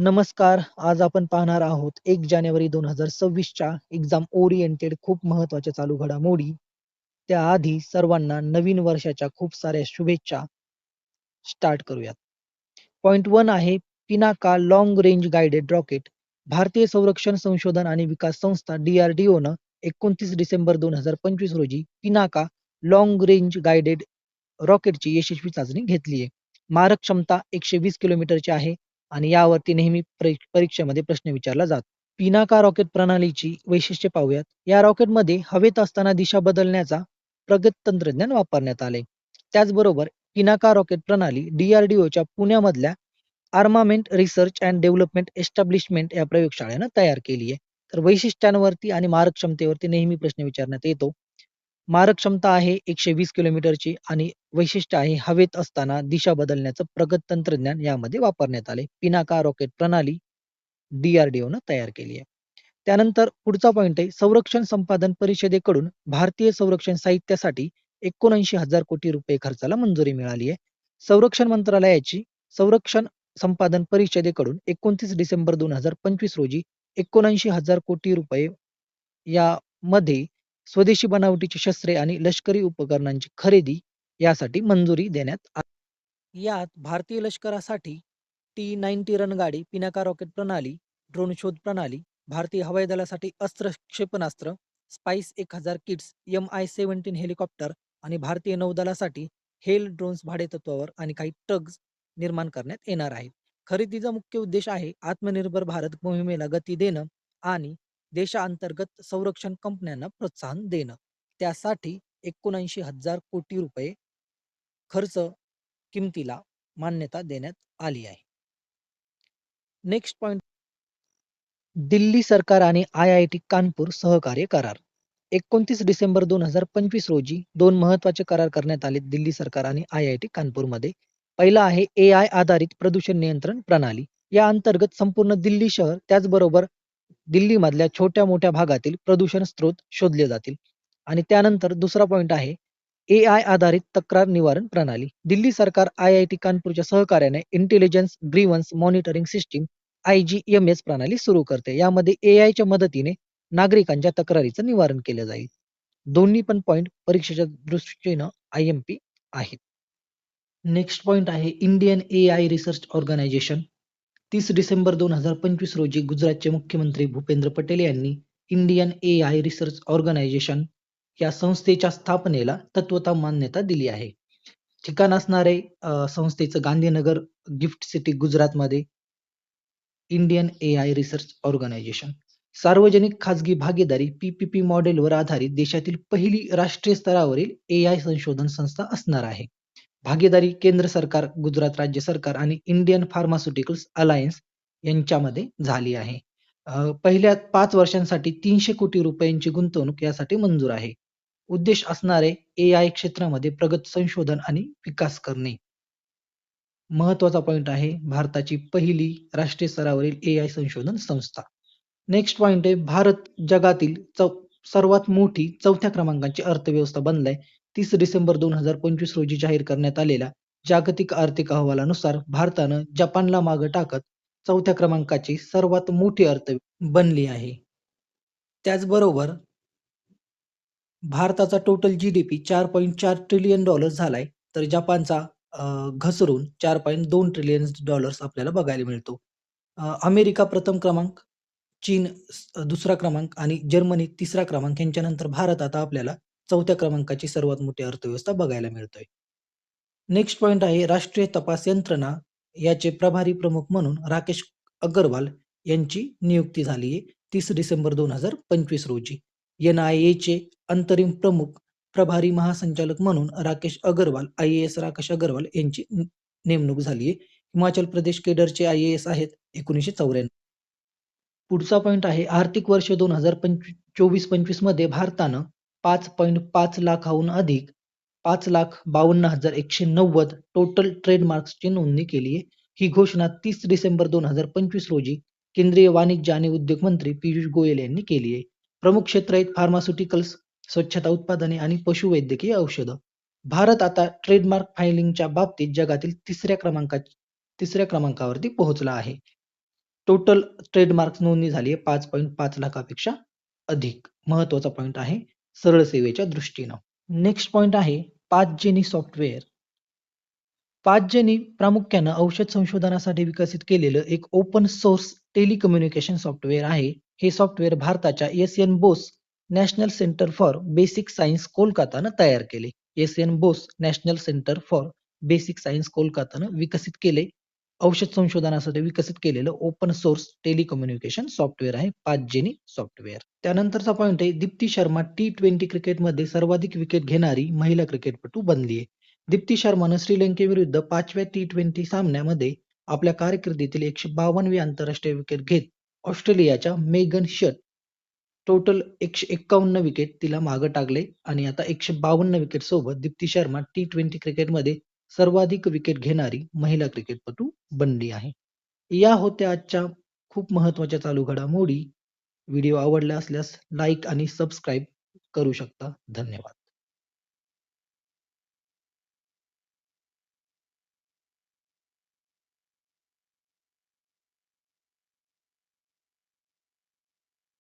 नमस्कार आज आपण पाहणार आहोत एक जानेवारी दोन हजार सव्वीसच्या एक्झाम ओरिएंटेड खूप महत्त्वाच्या चालू घडामोडी. त्याआधी सर्वांना नवीन वर्षाच्या खूप साऱ्या शुभेच्छा. स्टार्ट करूयात. पॉइंट वन आहे Pinaka long range guided rocket भारतीय संरक्षण संशोधन आणि विकास संस्था डीआरडीओ न एकोणतीस डिसेंबर दोन हजार पंचवीस रोजी पिनाका लॉंग रेंज गाइडेड रॉकेटची यशस्वी चाचणी घेतली आहे मारक क्षमता एकशे वीस किलोमीटरची आहे. आणि यावरती नेहमी परीक्षेमध्ये प्रश्न विचारला जातो. पिनाका रॉकेट प्रणालीची वैशिष्ट्ये पाहूयात. या रॉकेटमध्ये हवेत असताना दिशा बदलण्याचा प्रगत तंत्रज्ञान वापरण्यात आले. त्याचबरोबर पिनाका रॉकेट प्रणाली डीआरडीओच्या पुण्यामधल्या armament research and development establishment या प्रयोगशाळेनं तयार केली आहे तर वैशिष्ट्यांवरती आणि मारक क्षमतेवरती नेहमी प्रश्न विचारण्यात येतो. मारक क्षमता आहे एकशे वीस किलोमीटरची आणि वैशिष्ट्य आहे हवेत असताना दिशा बदलण्याचं प्रगत तंत्रज्ञान यामध्ये वापरण्यात आले. पिनाका रॉकेट प्रणाली DRDO न तयार केली आहे. त्यानंतर पुढचा पॉइंट आहे संरक्षण संपादन परिषदेकडून भारतीय संरक्षण साहित्यासाठी एकोणऐंशी हजार कोटी रुपये खर्चाला मंजुरी मिळाली आहे. संरक्षण मंत्रालयाची संरक्षण संपादन परिषदेकडून एकोणतीस डिसेंबर दोन हजार पंचवीस रोजी एकोणऐंशी हजार कोटी रुपये यामध्ये स्वदेशी बनावटीची शस्त्रे आणि लष्करी उपकरणांची खरेदी यासाठी मंजुरी देण्यात आली यात भारतीय लष्करासाठी टी नाईन्टी रणगाडी पिनाका रॉकेट प्रणाली ड्रोन शोध प्रणाली भारतीय हवाई दलासाठी अस्त्र क्षेपणास्त्र स्पाइस एक हजार kits M I seventeen helicopter आणि भारतीय नौदलासाठी हेल ड्रोन्स भाडेतत्वावर आणि काही ट्रक्स निर्माण करण्यात येणार आहेत. खरेदीचा मुख्य उद्देश आहे आत्मनिर्भर भारत मोहिमेला गती देणं आणि देशांतर्गत संरक्षण कंपन्यांना प्रोत्साहन देणं. त्यासाठी एकोणऐंशी हजार कोटी रुपये खर्च किमतीला मान्यता देण्यात आली आहे. नेक्स्ट पॉइंट दिल्ली सरकार आणि आय आय टी कानपूर सहकार्य करार. एकोणतीस डिसेंबर दोन हजार पंचवीस रोजी दोन महत्त्वाचे करार करण्यात आले दिल्ली सरकार आणि आय आय टी कानपूरमध्ये. पहिला आहे ए आय आधारित प्रदूषण नियंत्रण प्रणाली. या अंतर्गत संपूर्ण दिल्ली शहर त्याचबरोबर दिल्लीमधल्या छोट्या मोठ्या भागातील प्रदूषण स्रोत शोधले जातील. आणि त्यानंतर दुसरा पॉइंट आहे ए आय आधारित तक्रार निवारण प्रणाली. दिल्ली सरकार आय आय टी कानपूरच्या सहकार्याने intelligence grievance monitoring system I G M S प्रणाली सुरू करते. यामध्ये ए आयच्या मदतीने नागरिकांच्या तक्रारीचं निवारण केलं जाईल. दोन्ही पण पॉइंट परीक्षेच्या दृष्टीनं आय एम पी आहेत. नेक्स्ट पॉइंट आहे Indian A I research organisation तीस डिसेंबर दोन हजार पंचवीस रोजी गुजरातचे मुख्यमंत्री भूपेंद्र पटेल यांनी Indian A I research organisation या संस्थेच्या स्थापनेला तत्वता मान्यता दिली आहे. ठिकाण असणारे संस्थेचं गांधीनगर गिफ्ट सिटी गुजरातमध्ये Indian A I research organisation सार्वजनिक खाजगी भागीदारी पीपीपी मॉडेलवर आधारित देशातील पहिली राष्ट्रीय स्तरावरील ए आय संशोधन संस्था असणार आहे. भागीदारी केंद्र सरकार गुजरात राज्य सरकार आणि इंडियन फार्मास्युटिकल्स अलायन्स यांच्यामध्ये झाली आहे. अं, पहिल्या पाच वर्षांसाठी तीनशे कोटी रुपयांची गुंतवणूक यासाठी मंजूर आहे. उद्देश असणारे ए आय क्षेत्रामध्ये प्रगत संशोधन आणि विकास करणे. महत्त्वाचा पॉइंट आहे भारताची पहिली राष्ट्रीय स्तरावरील ए आय संशोधन संस्था. नेक्स्ट पॉइंट आहे भारत जगातील चौ सर्वात मोठी चौथ्या क्रमांकाची अर्थव्यवस्था बनलाय. तीस डिसेंबर दोन हजार पंचवीस रोजी जाहीर करण्यात आलेल्या जागतिक आर्थिक अहवालानुसार भारतानं जपानला मागे टाकत चौथ्या क्रमांकाची सर्वात मोठी अर्थ बनली आहे. त्याचबरोबर भारताचा टोटल जी डी पी चार पॉईंट चार ट्रिलियन डॉलर्स झालाय तर जपानचा अं, घसरून चार पॉईंट दोन ट्रिलियन डॉलर्स आपल्याला बघायला मिळतो. अमेरिका प्रथम क्रमांक चीन दुसरा क्रमांक आणि जर्मनी तिसरा क्रमांक यांच्यानंतर भारत आता आपल्याला चौथ्या क्रमांकाची सर्वात मोठी अर्थव्यवस्था बघायला मिळतोय. नेक्स्ट पॉइंट आहे राष्ट्रीय तपास यंत्रणा याचे प्रभारी प्रमुख म्हणून राकेश अग्रवाल यांची नियुक्ती झाली आहे तीस डिसेंबर दोन हजार पंचवीस रोजी. एन आय एचे अंतरिम प्रमुख प्रभारी महासंचालक म्हणून Rakesh Agarwal I A S Rakesh Agarwal यांची नेमणूक झाली आहे. हिमाचल प्रदेश केडरचे आय ए एस आहेत एकोणीसशे चौऱ्याण्णव. पुढचा पॉइंट आहे आर्थिक वर्ष दोन हजार पंचवीस चोवीस पंचवीसमध्ये भारतानं पाच पॉईंट पाच लाखाहून अधिक. पाच लाख बावन्न हजार एकशे नव्वद टोटल ट्रेडमार्क्सची नोंदणी केली आहे. ही घोषणा तीस डिसेंबर दोन हजार पंचवीस रोजी केंद्रीय वाणिज्य आणि उद्योग मंत्री पियुष गोयल यांनी केली आहे. प्रमुख क्षेत्र आहेत फार्मास्युटिकल्स स्वच्छता उत्पादने आणि पशुवैद्यकीय औषधं. भारत आता ट्रेडमार्क फायलिंगच्या बाबतीत जगातील तिसऱ्या क्रमांका तिसऱ्या क्रमांकावरती पोहोचला आहे. टोटल ट्रेडमार्क नोंदणी झाली आहे पाच पॉईंट पाच लाखापेक्षा अधिक. महत्त्वाचा पॉईंट आहे. सरळ सेवेच्या दृष्टीनं. नेक्स्ट पॉईंट आहे पाच जेनी सॉफ्टवेअर पाच जेनी प्रामुख्यानं औषध संशोधनासाठी विकसित केलेलं एक ओपन सोर्स टेलिकम्युनिकेशन सॉफ्टवेअर आहे. हे सॉफ्टवेअर भारताच्या S N Bose national centre for basic science कोलकातानं तयार केले. S N Bose national centre for basic science कोलकातानं विकसित केले. औषध संशोधनासाठी विकसित केलेलं ओपन सोर्स टेलिकम्युनिकेशन सॉफ्टवेअर आहे पाच जेनी सॉफ्टवेअर त्यानंतरचा पॉईंट आहे दीप्ती शर्मा टी ट्वेंटी क्रिकेटमध्ये सर्वाधिक विकेट घेणारी महिला क्रिकेटपटू बनली आहे. दीप्ती शर्मानं श्रीलंकेविरुद्ध पाचव्या टी ट्वेंटी सामन्यामध्ये आपल्या कारकिर्दीतील एकशे बावनवी आंतरराष्ट्रीय विकेट घेत ऑस्ट्रेलियाच्या मेगन शट टोटल एकशे एक्कावन्न विकेट तिला मागं टाकले. आणि आता एकशे बावन्न विकेट सोबत दीप्ती शर्मा टी ट्वेंटी क्रिकेटमध्ये सर्वाधिक विकेट घेणारी महिला क्रिकेटपटू बनली आहे. या होत्या आजच्या खूप महत्त्वाच्या चालू घडामोडी. व्हिडिओ आवडला असल्यास लाईक आणि सबस्क्राईब करू शकता. धन्यवाद.